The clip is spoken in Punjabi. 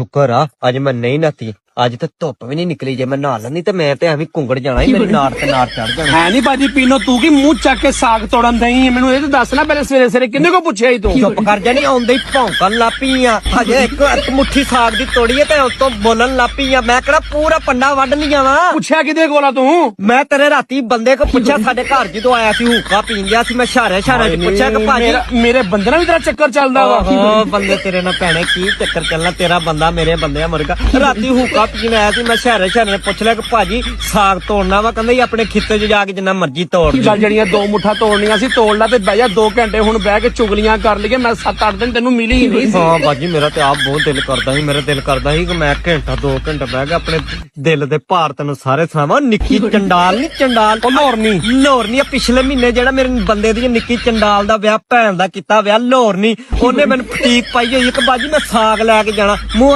ਸ਼ੁਕਰ ਆ ਅੱਜ ਮੈਂ ਨਹੀਂ ਨਾਤੀ ਅੱਜ ਤੇ ਧੁੱਪ ਵੀ ਨਹੀਂ ਨਿਕਲੀ ਜੇ ਮੈਂ ਨਹਾ ਲੈਂਦੀ ਤੇ ਮੈਂ ਤੇ ਐਵੇਂ ਘੁੰਗੜ ਜਾਣਾ ਹੀ ਮੇਰੀ ਨਾੜ ਤੇ ਨਾੜ ਚੜ ਜਾਣਾ। ਹੈ ਨਹੀਂ ਬਾਜੀ ਪੀਨੋ ਤੂੰ ਕੀ ਮੂੰਹ ਚੱਕ ਕੇ ਸਾਗ ਤੋੜਨ ਦਈ ਮੈਨੂੰ ਇਹ ਤਾਂ ਦੱਸ ਨਾ ਪਹਿਲੇ ਸਵੇਰੇ ਸਵੇਰੇ ਕਿੰਨੇ ਕੋ ਪੁੱਛਿਆ ਸੀ ਤੂੰ? ਚੁੱਪ ਕਰ ਜਾਨੀ ਆਉਂਦੇ ਹੀ ਭੌਂਕਣ ਲੱਪੀ ਆ ਹਜੇ ਇੱਕ ਇੱਕ ਮੁੱਠੀ ਸਾਗ ਦੀ ਤੋੜੀ ਤੇ ਉਸ ਤੋਂ ਬੋਲਣ ਲੱਪੀ ਆ ਮੈਂ ਕਿਹੜਾ ਪੂਰਾ ਪੰਡਾ ਵੱਢ ਨਹੀਂ ਜਾਵਾਂ ਪੁੱਛਿਆ ਕਿਹਦੇ ਕੋਲ ਤੂੰ? ਮੈਂ ਤੇਰੇ ਰਾਤੀ ਬੰਦੇ ਕੋ ਪੁੱਛਿਆ ਸਾਡੇ ਘਰ ਜਦੋਂ ਆਇਆ ਸੀ ਹੂਕਾ ਪੀਣ ਗਿਆ ਸੀ ਮੈਂ ਸ਼ਾਰੇ ਸ਼ਾਰੇ ਚ ਪੁੱਛਿਆ ਕਿ ਭਾਜੀ ਮੇਰਾ- ਬੰਦੇ ਨਾਲ ਵੀ ਤੇਰਾ ਚੱਕਰ ਚੱਲਦਾ ਵਾ। ਬੰਦੇ ਤੇਰੇ ਨਾਲ ਭੈਣੇ ਕੀ ਚੱਕਰ ਚੱਲਣਾ? ਤੇਰਾ ਬੰਦਾ ਮੇਰੇ ਬੰਦੇ ਆ ਮੁਰਗਾ। ਰਾਤੀ ਹੂਕਾ ਪੀਣ ਆਇਆ ਸੀ ਮੈਂ ਸ਼ਹਿਰੇ ਸ਼ਹਿਰੇ ਪੁੱਛ ਲਿਆ ਕਿ ਭਾਜੀ ਸਾਗ ਤੋੜਨਾ ਵਾ ਕਹਿੰਦਾ ਜੀ ਆਪਣੇ ਖਿੱਤੇ 'ਚ ਜਾ ਕੇ ਜਿੰਨਾ ਮਰਜ਼ੀ ਤੋੜ ਲਈ ਚੱਲ ਜਿਹੜੀਆਂ ਦੋ ਮੁੱਠਾ ਤੋੜਨੀਆਂ ਸੀ ਤੋੜ ਲਾ ਤੇ ਬਹਿ ਜਾ 2 ਘੰਟੇ ਹੁਣ ਬਹਿ ਕੇ ਚੁਗਲੀਆਂ ਕਰ ਲਈਏ ਮੈਂ 7-8 ਦਿਨ ਤੈਨੂੰ ਮਿਲੀ ਹੀ ਨਹੀਂ ਹਾਂ ਬਾਜੀ ਮੇਰਾ ਤੇ ਆਪ ਬਹੁਤ ਦਿਲ ਕਰਦਾ ਸੀ ਮੇਰਾ ਦਿਲ ਕਰਦਾ ਸੀ ਕਿ ਮੈਂ ਘੰਟਾ ਦੋ ਘੰਟੇ ਬਹਿ ਕੇ ਆਪਣੇ ਦਿਲ ਦੇ ਭਾਰ ਤੈਨੂੰ ਸਾਰੇ ਸੁਣਾਵਾਂ। ਨਿੱਕੀ ਚੰਡਾਲ ਨਹੀਂ ਚੰਡਾਲ ਲੋਰਨੀ। ਲੋਰਨੀ ਪਿਛਲੇ ਮਹੀਨੇ ਜਿਹੜਾ ਮੇਰੇ ਬੰਦੇ ਦੀ ਨਿੱਕੀ ਚੰਡਾਲ ਦਾ ਵਿਆਹ ਭੈਣ ਦਾ ਕੀਤਾ ਵਿਆਹ ਲੋਰਨੀ ਉਹਨੇ ਮੈਨੂੰ ਫਟੀਕ ਪਾਈ ਹੋਈ ਕਿ ਬਾਜੀ ਮੈਂ ਸਾਗ ਲੈ ਕੇ ਜਾਣਾ।